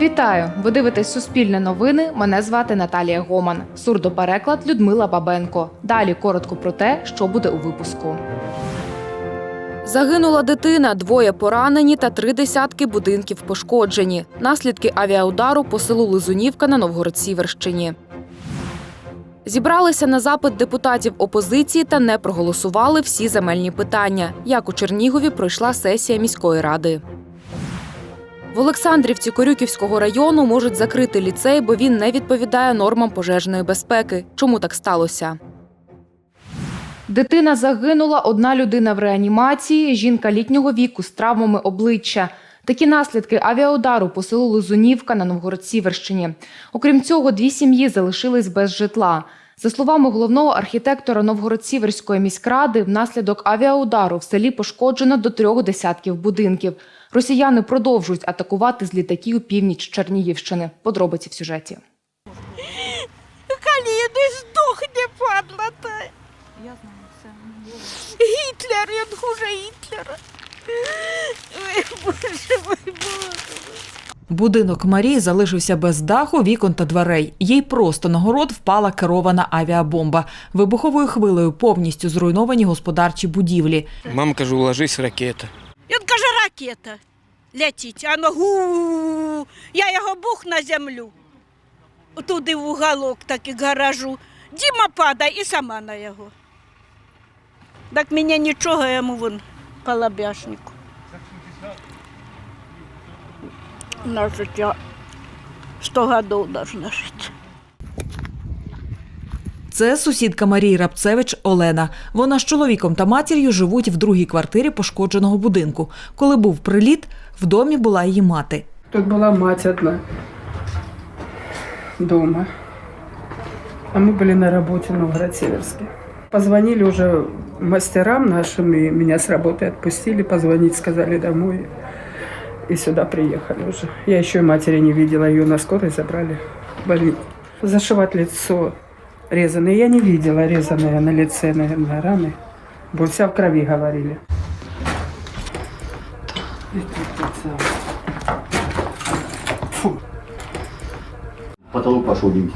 Вітаю! Ви дивитесь Суспільне новини. Мене звати Наталія Гоман. Сурдопереклад Людмила Бабенко. Далі коротко про те, що буде у випуску. Загинула дитина, двоє поранені та три десятки будинків пошкоджені. Наслідки авіаудару по селу Лизунівка на Новгород-Сіверщині. Зібралися на запит депутатів опозиції та не проголосували всі земельні питання. Як у Чернігові пройшла сесія міської ради. В Олександрівці Корюківського району можуть закрити ліцей, бо він не відповідає нормам пожежної безпеки. Чому так сталося? Дитина загинула, одна людина в реанімації, жінка літнього віку з травмами обличчя. Такі наслідки авіаудару по селу Лизунівка на Новгород-Сіверщині. Окрім цього, дві сім'ї залишились без житла. За словами головного архітектора Новгород-Сіверської міськради, внаслідок авіаудару в селі пошкоджено до трьох десятків будинків. Росіяни продовжують атакувати з літаків північ Чернігівщини. Подробиці в сюжеті. Коли не здохне, падла та. Я знаю все. Гітлер, він хуже Гітлера. Ой, Боже мой, Боже. Будинок Марії залишився без даху, вікон та дверей. Їй просто на город впала керована авіабомба. Вибуховою хвилею повністю зруйновані господарчі будівлі. Мама кажу, ложись ракета. Ракета летить, а воно гу. Я його бух на землю. Туди в уголок, так і гаражу. Діма падає і сама на його. Так мені нічого, йому вон по лобяшнику. На життя 100 років должна жити. Це сусідка Марії Рабцевич Олена. Вона з чоловіком та матір'ю живуть в другій квартирі пошкодженого будинку. Коли був приліт, в домі була її мати. Тут була мать одна дома. А мы были на работе в Новгород-Северске. Позвонили уже мастерам нашим, и меня с работы отпустили. Позвонить сказали домой. И сюда приехали уже. Я еще и матери не видела. Ее на скорой забрали в больницу. Зашивать лицо резаное. Я не видела резаное на лице, наверное, раны. Бо вся в крови говорили. И тут так само. Фу. потолок пошел дым.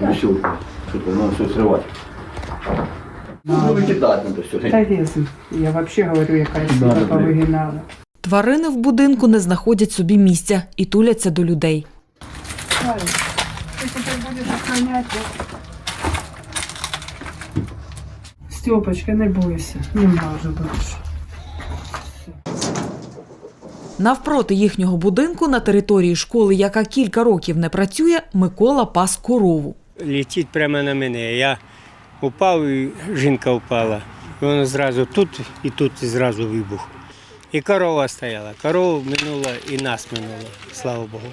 Решил, что-то надо все срывать. Ну, выкидать надо все. Та резан. Я вообще говорю, яка Да, да, да, повигинала. Тварини в будинку не знаходять собі місця і туляться до людей. Ты теперь будешь охранять. Степочка, не бойся, не може більше. Навпроти їхнього будинку на території школи, яка кілька років не працює, Микола пас корову. летить прямо на мене. Я упав, і жінка впала. І воно зразу тут і тут і зразу вибух. І корова стояла. Корову минула і нас минула, слава Богу.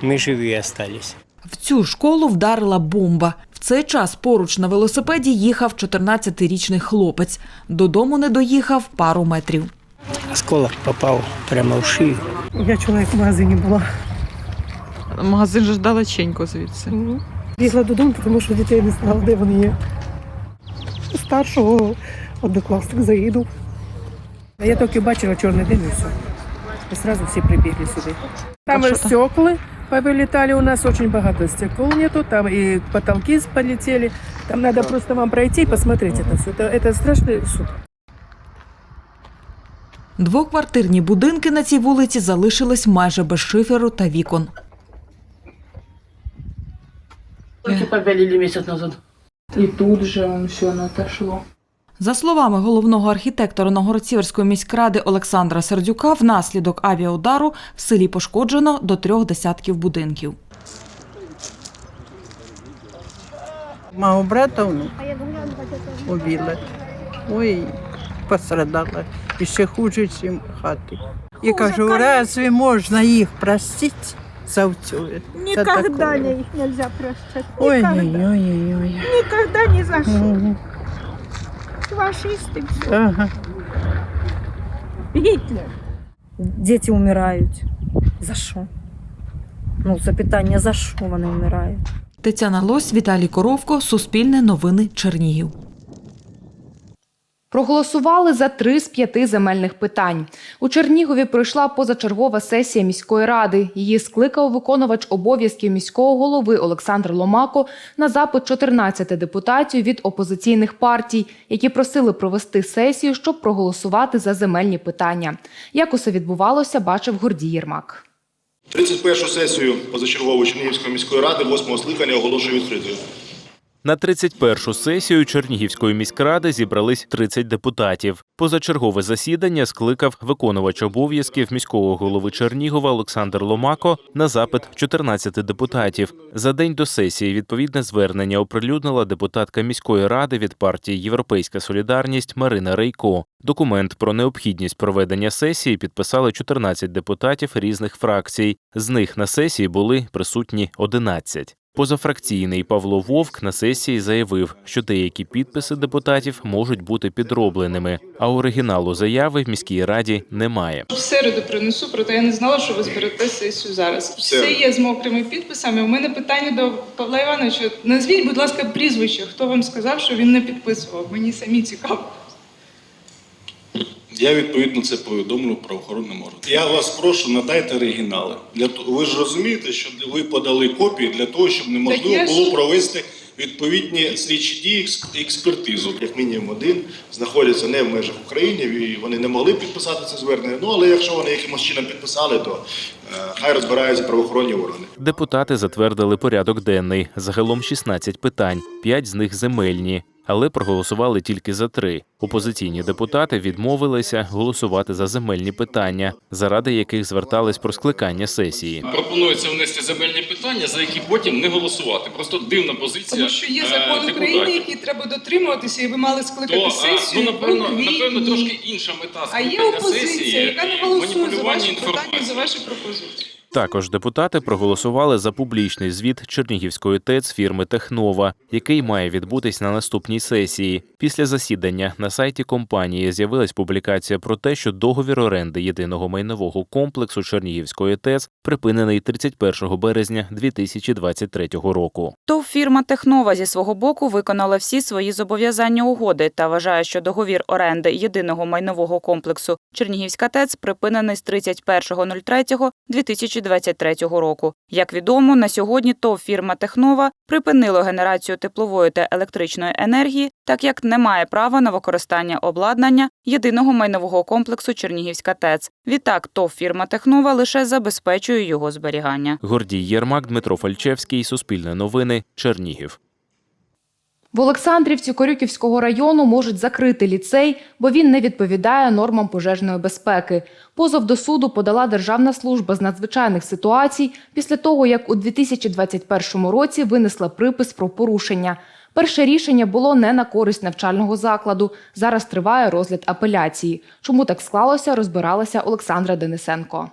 Ми живі залишились. В цю школу вдарила бомба. В цей час поруч на велосипеді їхав 14-річний хлопець. Додому не доїхав пару метрів. Осколок попав прямо в шию. Я чоловік в магазині була. Магазин же ж далеченько звідси. Бігла додому, тому що дітей не знала, де вони є. Старшого однокласник заїду. А я тільки бачила чорний дим і все. І одразу всі прибігли сюди. Там А і що там? стекла повилетали у нас, дуже багато стекол нету, там і потолки полетели. Там надо просто вам пройти и посмотреть это все. Это, это страшный суд. Двоквартирні будинки на цій вулиці залишились майже без шиферу та вікон. Только побелили месяц назад. И тут же он все отошло. За словами головного архітектора Новгород-Сіверської міськради Олександра Сердюка, внаслідок авіаудару в селі пошкоджено до трьох десятків будинків. Мого брата ну. Ой, пострадала. І ще хуже, ніж хати. І кажу, разве можна їх простити за все? Никогда не, их нельзя прощать. Ой, ой, ой, ой. Никогда ни за что. Фашисты. Ага. Гитлер. Діти умирають. За що? Ну, запитання, за що вони вмирають? Тетяна Лось, Віталій Коровко, Суспільне новини Чернігів. Проголосували за три з п'яти земельних питань. У Чернігові пройшла позачергова сесія міської ради. Її скликав виконувач обов'язків міського голови Олександр Ломако на запит 14 депутатів від опозиційних партій, які просили провести сесію, щоб проголосувати за земельні питання. Як усе відбувалося, бачив Гордій Єрмак. 31 сесію позачергової Чернігівської міської ради 8 скликання оголошую відкритою. На 31-шу сесію Чернігівської міськради зібрались 30 депутатів. Позачергове засідання скликав виконувач обов'язків міського голови Чернігова Олександр Ломако на запит 14 депутатів. За день до сесії відповідне звернення оприлюднила депутатка міської ради від партії Європейська Солідарність Марина Рейко. Документ про необхідність проведення сесії підписали 14 депутатів різних фракцій. З них на сесії були присутні 11. Позафракційний Павло Вовк на сесії заявив, що деякі підписи депутатів можуть бути підробленими, а оригіналу заяви в міській раді немає. В середу принесу, проте я не знала, що ви зберете сесію зараз. Все є з мокрими підписами. У мене питання до Павла Івановича. Назвіть, будь ласка, прізвище. Хто вам сказав, що він не підписував? Мені самі цікаво. Я відповідно це повідомлю правоохоронним органам. Я вас прошу, надайте оригінали. Для того, ви ж розумієте, що ви подали копії для того, щоб неможливо було провести відповідні слідчі дії екс- експертизу. Як мінімум один знаходяться не в межах України, і вони не могли підписати це звернення. Ну але якщо вони якимось чином підписали, то е, хай розбираються правоохоронні органи. Депутати затвердили порядок денний. Загалом 16 питань, 5 з них земельні. Але проголосували тільки за три. Опозиційні депутати відмовилися голосувати за земельні питання, заради яких звертались про скликання сесії. Пропонується внести земельні питання, за які потім не голосувати. Просто дивна позиція. Тому що є е, закон. України, який треба дотримуватися, і ви мали скликати То, сесію. ну, напевно, напевно, трошки інша мета А є опозиція, сесії, яка не голосує за ваші питання, за ваші пропозиції. Також депутати проголосували за публічний звіт Чернігівської ТЕЦ фірми Технова, який має відбутись на наступній сесії. Після засідання на сайті компанії з'явилась публікація про те, що договір оренди єдиного майнового комплексу Чернігівської ТЕЦ припинений 31 березня 2023 року. ТОВ фірма Технова зі свого боку виконала всі свої зобов'язання угоди та вважає, що договір оренди єдиного майнового комплексу Чернігівська ТЕЦ припинений з 31.03.2023 року. Як відомо, на сьогодні ТОВ фірма Технова припинила генерацію теплової та електричної енергії, так як не має права на використання обладнання єдиного майнового комплексу Чернігівська ТЕЦ. Відтак ТОВ фірма Технова лише забезпечує його зберігання. Гордій Єрмак, Дмитро Фальчевський, Суспільне новини, Чернігів. В Олександрівці Корюківського району можуть закрити ліцей, бо він не відповідає нормам пожежної безпеки. Позов до суду подала Державна служба з надзвичайних ситуацій після того, як у 2021 році винесла припис про порушення. Перше рішення було не на користь навчального закладу. Зараз триває розгляд апеляції. Чому так склалося, розбиралася Олександра Денисенко.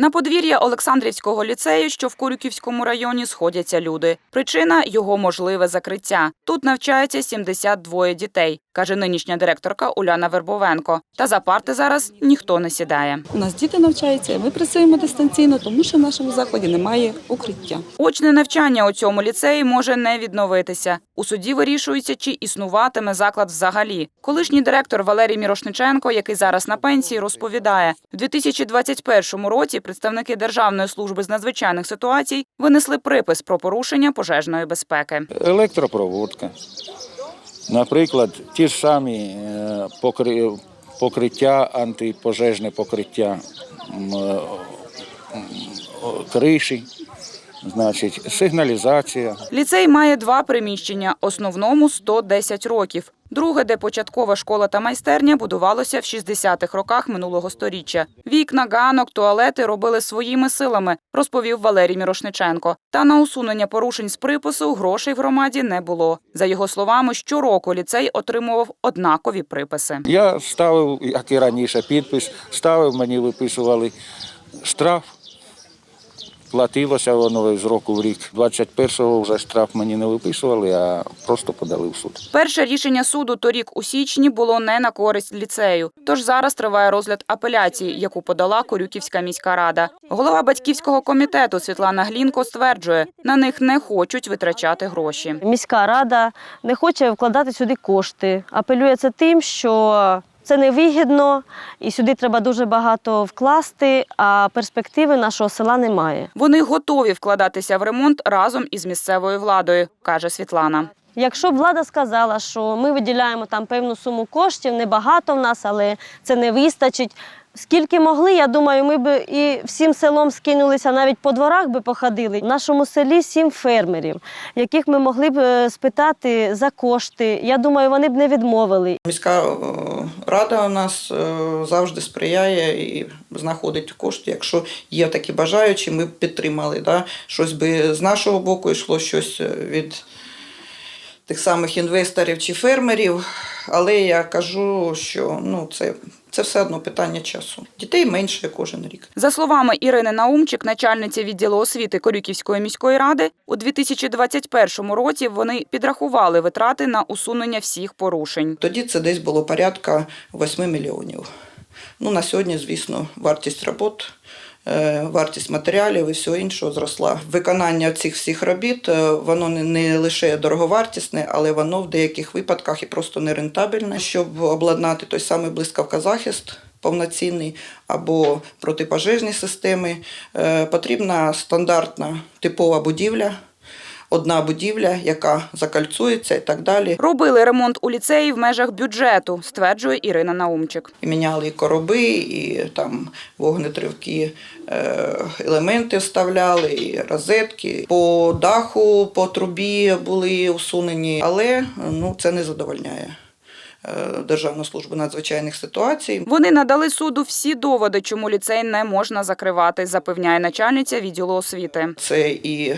На подвір'я Олександрівського ліцею, що в Курюківському районі, сходяться люди. Причина його можливе закриття. Тут навчається 72 дітей, каже нинішня директорка Уляна Вербовенко. Та за парти зараз ніхто не сідає. У нас діти навчаються, ми працюємо дистанційно, тому що в нашому закладі немає укриття. Очне навчання у цьому ліцеї може не відновитися. У суді вирішується, чи існуватиме заклад взагалі. Колишній директор Валерій Мірошниченко, який зараз на пенсії, розповідає, в 2021 році представники Державної служби з надзвичайних ситуацій винесли припис про порушення пожежної безпеки. Електропроводка. Наприклад, ті ж самі е, покриття, антипожежне покриття е, криші, значить, сигналізація. Ліцей має два приміщення, основному 110 років. Друге, де початкова школа та майстерня, будувалося в 60-х роках минулого сторіччя. Вікна, ганок, туалети робили своїми силами, розповів Валерій Мірошниченко. Та на усунення порушень з припису грошей в громаді не було. За його словами, щороку ліцей отримував однакові приписи. Я ставив, як і раніше, підпис, ставив, мені виписували штраф Платилося воно з року в рік. 21-го вже штраф мені не виписували, а просто подали в суд. Перше рішення суду торік у січні було не на користь ліцею. Тож зараз триває розгляд апеляції, яку подала Корюківська міська рада. Голова батьківського комітету Світлана Глінко стверджує, на них не хочуть витрачати гроші. Міська рада не хоче вкладати сюди кошти. Апелює це тим, що це невигідно, і сюди треба дуже багато вкласти, а перспективи нашого села немає. Вони готові вкладатися в ремонт разом із місцевою владою, каже Світлана. Якщо б влада сказала, що ми виділяємо там певну суму коштів, небагато в нас, але це не вистачить. Скільки могли, я думаю, ми б і всім селом скинулися, навіть по дворах би походили. В нашому селі сім фермерів, яких ми могли б е, спитати за кошти. Я думаю, вони б не відмовили. Міська е, рада у нас е, завжди сприяє і знаходить кошти. Якщо є такі бажаючі, ми б підтримали. Да? Щось би з нашого боку йшло щось від тих самих інвесторів чи фермерів. Але я кажу, що ну, це, це все одно питання часу. Дітей менше кожен рік. За словами Ірини Наумчик, начальниці відділу освіти Корюківської міської ради, у 2021 році вони підрахували витрати на усунення всіх порушень. Тоді це десь було порядка 8 мільйонів. Ну, на сьогодні, звісно, вартість робот, вартість матеріалів і всього іншого зросла. Виконання цих всіх робіт е, воно не- не лише дороговартісне, але воно в деяких випадках і просто нерентабельне. Щоб обладнати той самий блискавкозахист повноцінний або протипожежні системи, е, потрібна стандартна типова будівля. Одна будівля, яка закальцується і так далі. Робили ремонт у ліцеї в межах бюджету, стверджує Ірина Наумчик. І міняли і короби, і там вогнетривкі е, елементи вставляли, і розетки. По даху, по трубі були усунені, але ну, це не задовольняє. е, Державну службу надзвичайних ситуацій. Вони надали суду всі доводи, чому ліцей не можна закривати, запевняє начальниця відділу освіти. Це і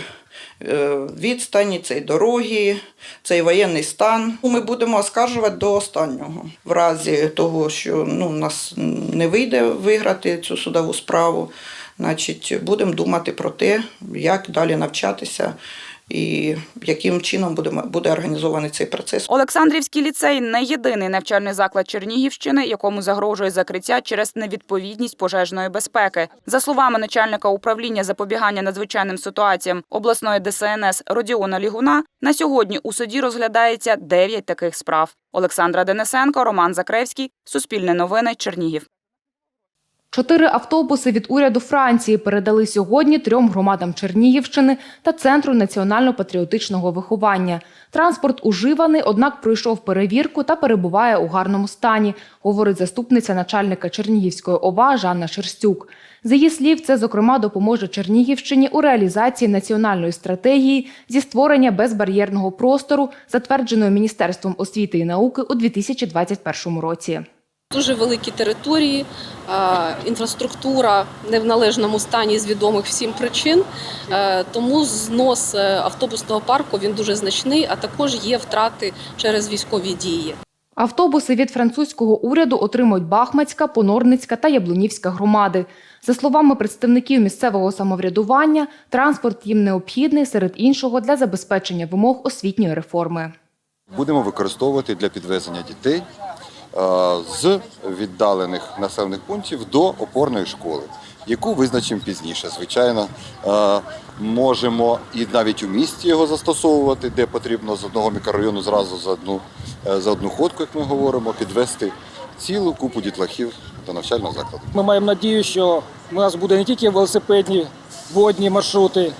відстані, це дороги, цей воєнний стан. Ми будемо оскаржувати до останнього. В разі того, що ну, нас не вийде виграти цю судову справу, значить, будемо думати про те, як далі навчатися і яким чином буде, буде організований цей процес. Олександрівський ліцей не єдиний навчальний заклад Чернігівщини, якому загрожує закриття через невідповідність пожежної безпеки. За словами начальника управління запобігання надзвичайним ситуаціям обласної ДСНС Родіона Лігуна, на сьогодні у суді розглядається 9 таких справ. Олександра Денисенко, Роман Закревський, Суспільне новини, Чернігів. Чотири автобуси від уряду Франції передали сьогодні трьом громадам Чернігівщини та Центру національно-патріотичного виховання. Транспорт уживаний, однак пройшов перевірку та перебуває у гарному стані, говорить заступниця начальника Чернігівської ОВА Жанна Шерстюк. За її слів, це зокрема допоможе Чернігівщині у реалізації національної стратегії зі створення безбар'єрного простору, затвердженої Міністерством освіти і науки у 2021 році. Дуже великі території, інфраструктура не в належному стані з відомих всім причин. Е, Тому знос е, автобусного парку він дуже значний, а також є втрати через військові дії. Автобуси від французького уряду отримують Бахмацька, Понорницька та Яблунівська громади. За словами представників місцевого самоврядування, транспорт їм необхідний серед іншого для забезпечення вимог освітньої реформи. Будемо використовувати для підвезення дітей е, з віддалених населених пунктів до опорної школи, яку визначимо пізніше. Звичайно, е, можемо і навіть у місті його застосовувати, де потрібно з одного мікрорайону зразу за одну, е, за одну ходку, як ми говоримо, підвести цілу купу дітлахів до навчального закладу. Ми маємо надію, що у нас буде не тільки велосипедні водні маршрути.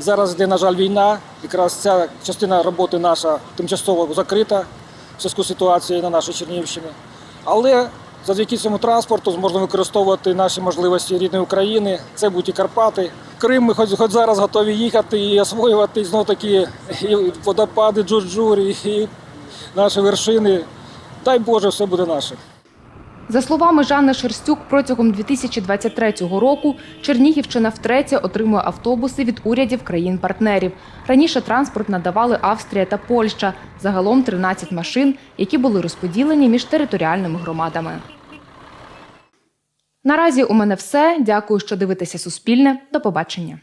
Зараз йде, на жаль, війна. Якраз ця частина роботи наша тимчасово закрита в зв'язку з ситуацією на нашій Чернігівщині. Але завдяки цьому транспорту можна використовувати наші можливості рідної України. Це будуть і Карпати. Крим ми хоч, хоч зараз готові їхати і освоювати знов таки і водопади, джур-джур, і, і наші вершини. Дай Боже, все буде наше. За словами Жанни Шерстюк, протягом 2023 року Чернігівщина втретє отримує автобуси від урядів країн-партнерів. Раніше транспорт надавали Австрія та Польща. Загалом 13 машин, які були розподілені між територіальними громадами. Наразі у мене все. Дякую, що дивитеся Суспільне. До побачення.